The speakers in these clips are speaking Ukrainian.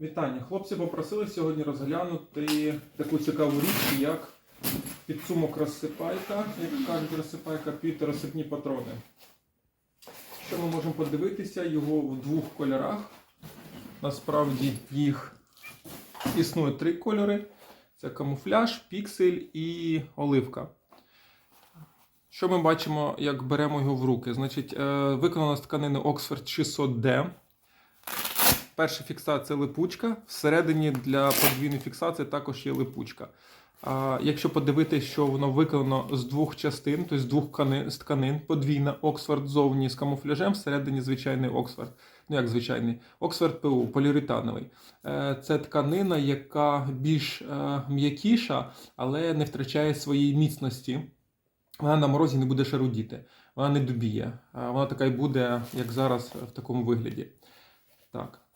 Вітання. Хлопці попросили сьогодні розглянути таку цікаву річ, як підсумок розсипайка, як кажуть розсипайка, під розсипні патрони. Що ми можемо подивитися його в двох кольорах. Насправді їх існує три кольори: це камуфляж, піксель і оливка. Що ми бачимо, як беремо його в руки? Значить, е, виконано з тканини Oxford 600D. Перша фіксація липучка. Всередині для подвійної фіксації також є липучка. А, якщо подивитися, що воно виконано з двох частин, тобто з двох тканин, з тканин, подвійна Оксфорд зовні з камуфляжем, всередині звичайний Оксфорд. Ну як звичайний, Оксфорд ПУ, поліуретановий. Е, Це тканина, яка більш е, м'якіша, але не втрачає своєї міцності. Вона на морозі не буде шарудіти, вона не дубіє. А Вона така й буде, як зараз, в такому вигляді. Так.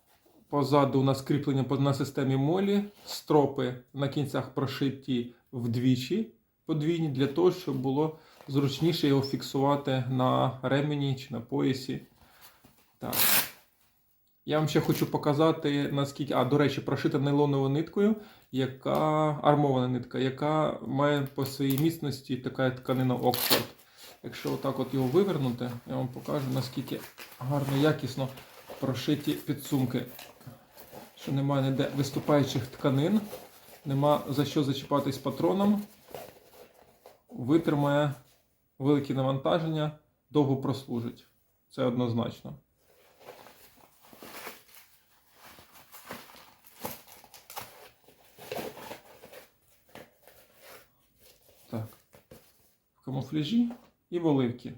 Позаду у нас кріплення на системі молі, стропи на кінцях прошиті вдвічі подвійні, для того, щоб було зручніше його фіксувати на ремені чи на поясі. Так. Я вам ще хочу показати, наскільки. А, до речі, прошита нейлоновою ниткою, яка армована нитка, яка має по своїй міцності така тканина Оксфорд. Якщо отак от його вивернути, я вам покажу, наскільки гарно, якісно прошиті підсумки. Що немає ніде виступаючих тканин, нема за що зачіпатись патроном. Витримає великі навантаження, довго прослужить. Це однозначно. Камуфляжі і в оливці.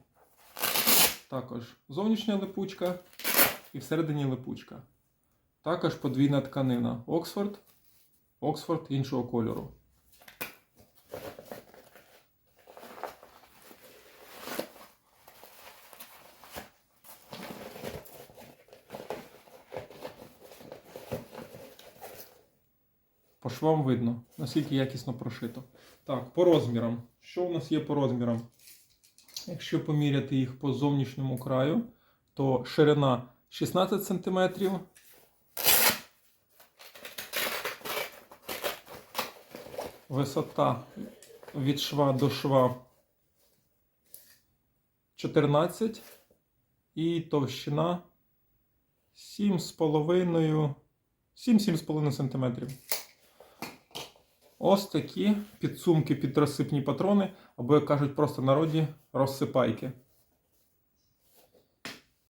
Також зовнішня липучка і всередині липучка. Також подвійна тканина Оксфорд, Оксфорд іншого кольору. По швам видно, наскільки якісно прошито. Так, по розмірам. Що у нас є по розмірам? Якщо поміряти їх по зовнішньому краю, то ширина 16 см, висота від шва до шва 14 і товщина 7,5 7-7,5 см. Ось такі підсумки під розсипні патрони, або, як кажуть просто народі, розсипайки.